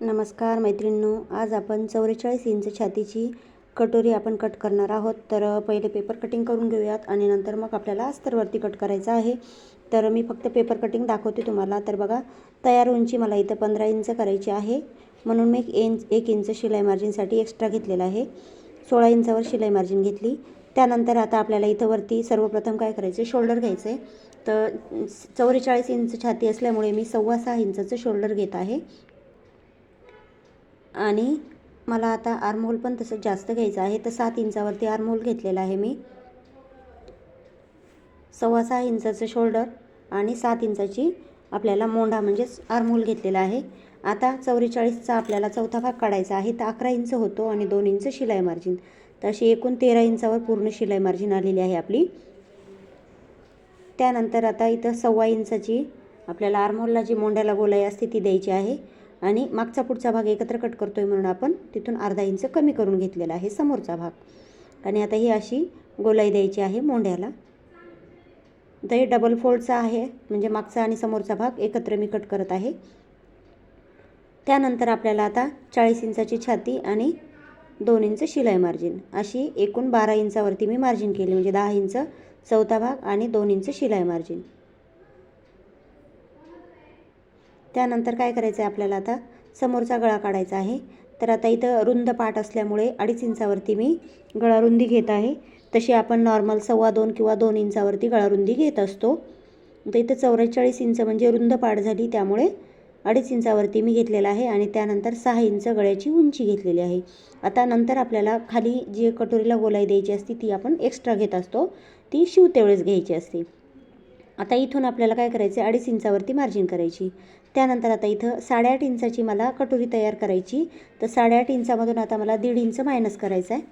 नमस्कार मैत्रिणींनो आज आपण चौवेचाळीस इंच छातीची कटोरी आपण कट करणार आहोत. तर पहिले पेपर कटिंग करून घेऊयात आणि नंतर मग आपल्याला अस्तरवरती कट करायचं आहे. तर मी फक्त पेपर कटिंग दाखवते तुम्हाला. तर बघा तयार उंची मला इथं पंधरा इंच करायची आहे. म्हणून मी एक इंच एक इंच शिलाई मार्जिनसाठी एक्स्ट्रा घेतलेलं आहे. सोळा इंचावर शिलाई मार्जिन घेतली. त्यानंतर आता आपल्याला इथं वरती सर्वप्रथम काय करायचं शोल्डर घ्यायचं आहे तर चौवेचाळीस इंच छाती असल्यामुळे मी सव्वा सहा इंचाचं शोल्डर घेत आहे. आणि मला आता आर्मोल पण तसं जास्त घ्यायचं आहे. तर सात इंचावरती आर्मोल घेतलेला आहे मी. सव्वा सहा इंचाचं शोल्डर आणि सात इंचाची आपल्याला मोंढा म्हणजेच आर्मोल घेतलेला आहे. आता चौवेचाळीसचा आपल्याला चौथा भाग काढायचा आहे. तर अकरा इंच होतो आणि दोन इंच शिलाई मार्जिन तर अशी एकूण तेरा इंचावर पूर्ण शिलाई मार्जिन आलेली आहे आपली. त्यानंतर आता इथं सव्वा इंचाची आपल्याला आर्मोलला जी मोंड्याला गोलाई असते ती द्यायची आहे. आणि मागचा पुढचा भाग एकत्र कट करतो आहे म्हणून आपण तिथून अर्धा इंच कमी करून घेतलेला आहे समोरचा भाग. आणि आता ही अशी गोलाई द्यायची आहे मोंढ्याला. तर हे डबल फोल्डचा आहे म्हणजे मागचा आणि समोरचा भाग एकत्र मी कट करत आहे. त्यानंतर आपल्याला आता चाळीस इंचाची छाती आणि दोन इंच शिलाई मार्जिन अशी एकूण बारा इंचावरती मी मार्जिन केली म्हणजे दहा इंच चौथा भाग आणि दोन इंच शिलाई मार्जिन त्यानंतर काय करायचं आहे आपल्याला आता? समोरचा गळा काढायचा आहे. तर आता इथं रुंद पाठ असल्यामुळे अडीच इंचावरती मी गळा रुंदी घेत आहे. तशी आपण नॉर्मल सव्वा दोन किंवा दोन इंचावरती गळा रुंदी घेत असतो. तर इथं चौवेचाळीस इंच म्हणजे रुंद पाट झाली. त्यामुळे अडीच इंचावरती मी घेतलेला आहे आणि त्यानंतर सहा इंच गळ्याची उंची घेतलेली आहे. आता नंतर आपल्याला खाली जी कटोरीला गोलाई द्यायची असते ती आपण एक्स्ट्रा घेत असतो. ती शिवतेवेळेस घ्यायची असते. आता इथून आपल्याला काय करायचं आहे अडीच इंचावरती मार्जिन करायची. त्यानंतर आता इथं साडेआठ इंचाची मला कटोरी तयार करायची. तर साडेआठ इंचामधून आता मला दीड इंच मायनस करायचं आहे.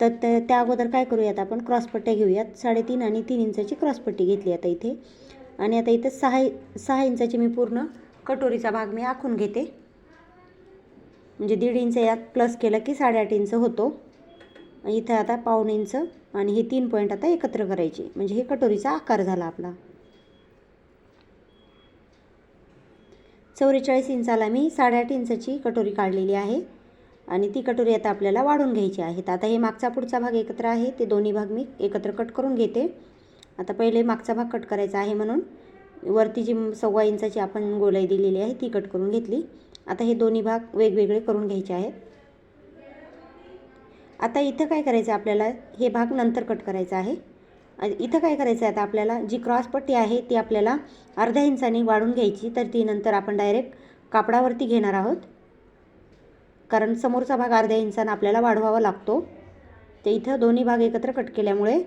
तर त्या अगोदर काय करूयात आपण? क्रॉसपट्ट्या घेऊयात. साडेतीन आणि तीन इंचाची क्रॉसपट्टी घेतली आता इथे. आणि आता इथं सहा सहा इंचाची मी पूर्ण कटोरीचा भाग मी आखून घेते. म्हणजे दीड इंच यात प्लस केलं की साडेआठ इंच होतो. इथं आता पाऊण इंच आणि हे तीन पॉईंट आता एकत्र करायचे. म्हणजे हे कटोरीचा आकार झाला आपला. चौवेचाळीस इंचाला मी साडेआठ इंचाची कटोरी काढलेली आहे. आणि ती कटोरी आता आपल्याला वाढून घ्यायची आहे. तर आता हे मागचा पुढचा भाग एकत्र आहे. ते दोन्ही भाग मी एकत्र कट करून घेते. आता पहिले मागचा भाग कट करायचा आहे म्हणून. वरती जी सव्वा इंचाची आपण गोलाई दिलेली आहे ती कट करून घेतली. आता हे दोन्ही भाग वेगवेगळे करून घ्यायचे आहेत. आता इथं काय करायचं? आपल्याला हे भाग नंतर कट करायचा आहे. इथं काय करायचं आहे आता आपल्याला? जी क्रॉसपट्टी आहे ती आपल्याला अर्ध्या इंचाने वाढून घ्यायची तर ती नंतर आपण डायरेक्ट कापडावरती घेणार आहोत. कारण समोरचा भाग अर्ध्या इंचानं आपल्याला वाढवावा लागतो. ते इथं दोन्ही भाग एकत्र कट केल्यामुळे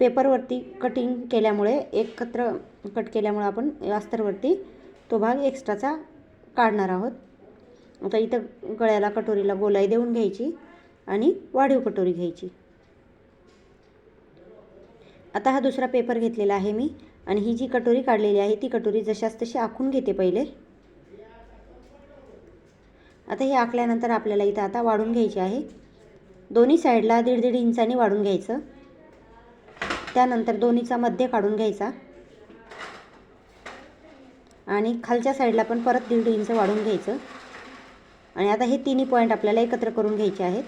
पेपरवरती कटिंग केल्यामुळे एकत्र कट केल्यामुळे आपण अस्तरवरती तो भाग एक्स्ट्राचा काढणार आहोत. आता इथं गळ्याला कटोरीला गोलाई देऊन घ्यायची आणि वाढीव कटोरी घ्यायची. आता हा दुसरा पेपर घेतलेला आहे मी. आणि ही जी कटोरी काढलेली आहे ती कटोरी जशास तशी आखून घेते पहिले. आता हे आखल्यानंतर आपल्याला इथं आता वाढून घ्यायची आहे. दोन्ही साईडला दीड दीड इंचाने वाढून घ्यायचं. त्यानंतर दोन्हीचा मध्य काढून घ्यायचा. आणि खालच्या साईडला पण परत दीड इंच वाढून घ्यायचं. आणि आता हे तिन्ही पॉईंट आपल्याला एकत्र करून घ्यायचे आहेत.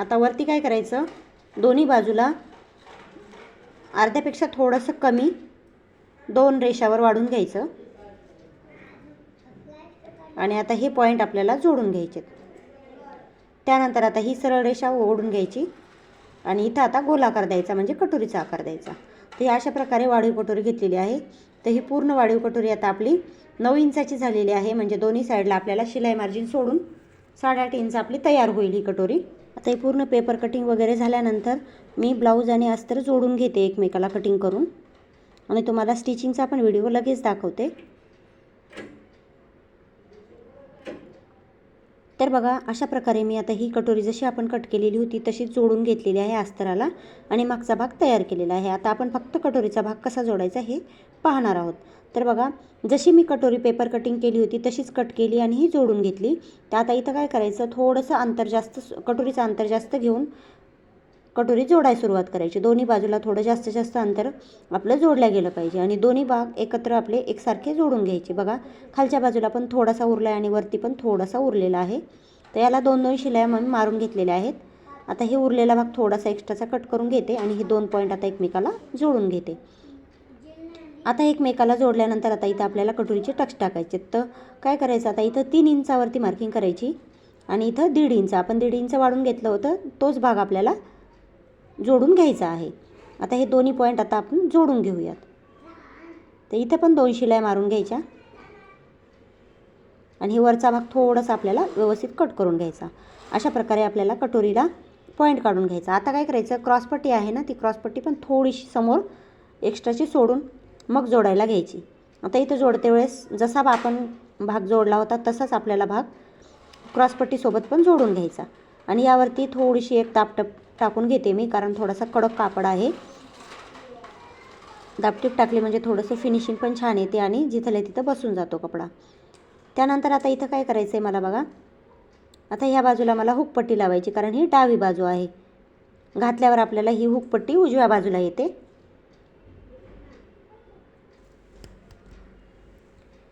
आता वरती काय करायचं? दोन्ही बाजूला अर्ध्यापेक्षा थोडंसं कमी दोन रेषावर वाढून घ्यायचं. आणि आता हे पॉईंट आपल्याला जोडून घ्यायचे त्यानंतर आता ही सरळ रेषा ओढून घ्यायची. आणि इथं आता गोलाकार द्यायचा म्हणजे कटोरीचा आकार द्यायचा. तर ही अशा प्रकारे वाढीव कटोरी घेतलेली आहे. तर ही पूर्ण वाढीव कटोरी आता आपली नऊ इंचाची झालेली आहे. म्हणजे दोन्ही साईडला आपल्याला शिलाई मार्जिन सोडून साडेआठ इंच आपली तयार होईल ही कटोरी. आता पूर्ण पेपर कटिंग वगैरे झाल्यानंतर मी ब्लाऊज आणि अस्तर जोडून घेते एकमेकाला कटिंग करून. आणि तुम्हाला स्टिचिंगचा पण व्हिडिओ लगेच दाखवते. तर बघा अशा प्रकारे मी आता ही कटोरी जशी आपण कट केलेली होती तशीच जोडून घेतलेली आहे अस्तराला. आणि मागचा भाग तयार केलेला आहे. आता आपण फक्त कटोरीचा भाग कसा जोडायचा हे पाहणार आहोत. तर बघा जशी मी कटोरी पेपर कटिंग केली होती तशीच कट केली आणि ही जोडून घेतली. तर आता इथं काय करायचं? थोडंसं अंतर जास्त कटोरीचं अंतर जास्त घेऊन कटोरी जोडायला सुरुवात करायची. दोन्ही बाजूला थोडं जास्तीत जास्त अंतर आपलं जोडलं गेलं पाहिजे आणि दोन्ही भाग एकत्र आपले एकसारखे जोडून घ्यायचे. बघा खालच्या बाजूला पण थोडासा उरला आहे आणि वरती पण थोडासा उरलेला आहे. तर याला दोन दोन शिलाया मी मारून घेतलेल्या आहेत. आता हे उरलेला भाग थोडासा एक्स्ट्राचा कट करून घेते आणि हे दोन पॉईंट आता एकमेकाला जोडून घेते. आता एकमेकाला जोडल्यानंतर आता इथं आपल्याला कटोरीचे टक्स टाकायचे तर काय करायचं? आता इथं तीन इंचावरती मार्किंग करायची आणि इथं दीड इंच. आपण दीड इंच वाढून घेतलं होतं तोच भाग आपल्याला जोडून घ्यायचा आहे. आता हे दोन्ही पॉईंट आता आपण जोडून घेऊयात. तर इथं पण दोन शिलाई मारून घ्यायच्या. आणि हे वरचा भाग थोडासा आपल्याला व्यवस्थित कट करून घ्यायचा. अशा प्रकारे आपल्याला कटोरीला पॉईंट काढून घ्यायचा. आता काय करायचं? क्रॉसपट्टी आहे ना ती क्रॉसपट्टी पण थोडीशी समोर एक्स्ट्राची सोडून मग जोडायला घ्यायची. आता इथं जोडते वेळेस जसा बा आपण भाग जोडला होता तसाच आपल्याला भाग क्रॉसपट्टीसोबत पण जोडून घ्यायचा. आणि यावरती थोडीशी एक दापटप टाकून घेते मी कारण थोडासा कडक कापड आहे. दापटीप टाकली म्हणजे थोडंसं फिनिशिंग पण छान येते आणि जिथल्या तिथं बसून जातो कपडा. त्यानंतर आता इथं काय करायचं आहे मला बघा. आता ह्या बाजूला मला हुकपट्टी लावायची कारण ही डावी बाजू आहे. घातल्यावर आपल्याला ही हुकपट्टी उजव्या बाजूला येते.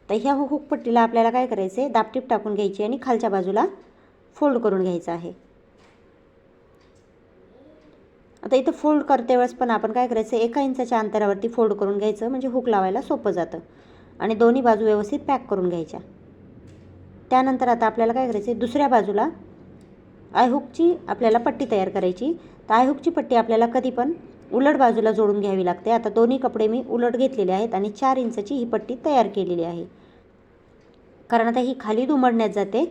तर ह्या हुकपट्टीला आपल्याला काय करायचं आहे दापटीप टाकून घ्यायची आणि खालच्या बाजूला फोल्ड करून घ्यायचं आहे. आता इथं फोल्ड करते वेळेस पण आपण काय करायचं एका इंचाच्या अंतरावरती फोल्ड करून घ्यायचं म्हणजे हुक लावायला सोपं जातं. आणि दोन्ही बाजू व्यवस्थित पॅक करून घ्यायच्या. त्यानंतर आता आपल्याला काय करायचं आहे दुसऱ्या बाजूला आयहुकची आपल्याला पट्टी तयार करायची. तर आयहुकची पट्टी आपल्याला कधी पण उलट बाजूला जोडून घ्यावी लागते. आता दोन्ही कपडे मी उलट घेतलेले आहेत आणि चार इंचाची ही पट्टी तयार केलेली आहे. कारण आता ही खाली दुमडण्यात जाते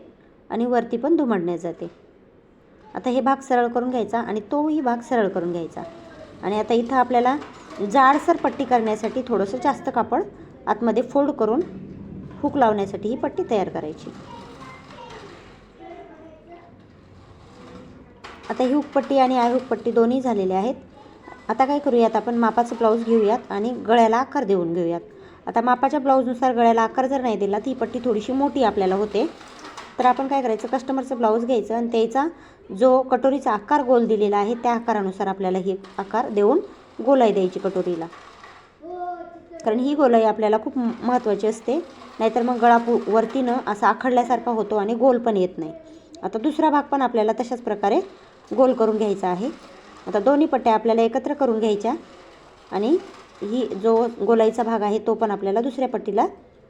आणि वरती पण दुमडण्यात जाते. आता हे भाग सरळ करून घ्यायचा आणि तोही भाग सरळ करून घ्यायचा. आणि आता इथं आपल्याला जाडसर पट्टी करण्यासाठी थोडंसं जास्त कापड आतमध्ये फोल्ड करून हुक लावण्यासाठी ही पट्टी तयार करायची. आता ही हुकपट्टी आणि आय हुकपट्टी दोन्ही झालेले आहेत. आता काय करूयात आपण मापाचं ब्लाऊज घेऊयात आणि गळ्याला आकार देऊन घेऊयात. आता मापाच्या ब्लाऊजनुसार गळ्याला आकार जर नाही दिला ती पट्टी थोडीशी मोठी आपल्याला होते. तर आपण काय करायचं कस्टमरचं ब्लाऊज घ्यायचं आणि त्याचा जो कटोरीचा आकार गोल दिलेला आहे त्या आकारानुसार आपल्याला ही आकार देऊन गोलाई द्यायची कटोरीला. कारण ही गोलाई आपल्याला खूप महत्त्वाची असते नाहीतर मग गळा पु वरतीनं असा आखडल्यासारखा होतो आणि गोल पण येत नाही. आता दुसरा भाग पण आपल्याला तशाच प्रकारे गोल करून घ्यायचा आहे. आता दोन्ही पट्ट्या आपल्याला एकत्र करून घ्यायच्या. आणि ही जो गोलाईचा भाग आहे तो पण आपल्याला दुसऱ्या पट्टीला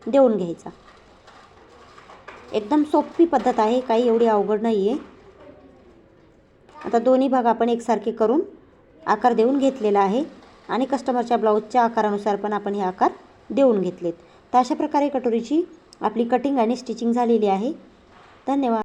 देऊन घ्यायचा. एकदम सोपी पद्धत आहे काही एवढी अवघड नाही आहे आता दोन्ही भाग आपण एकसारखे करून आकार देऊन घेतलेला आहे. आणि कस्टमरच्या ब्लाऊजच्या आकारानुसार पण आपण हे आकार देऊन घेतलेत. तर अशा प्रकारे कटोरीची आपली कटिंग आणि स्टिचिंग झालेली आहे. धन्यवाद.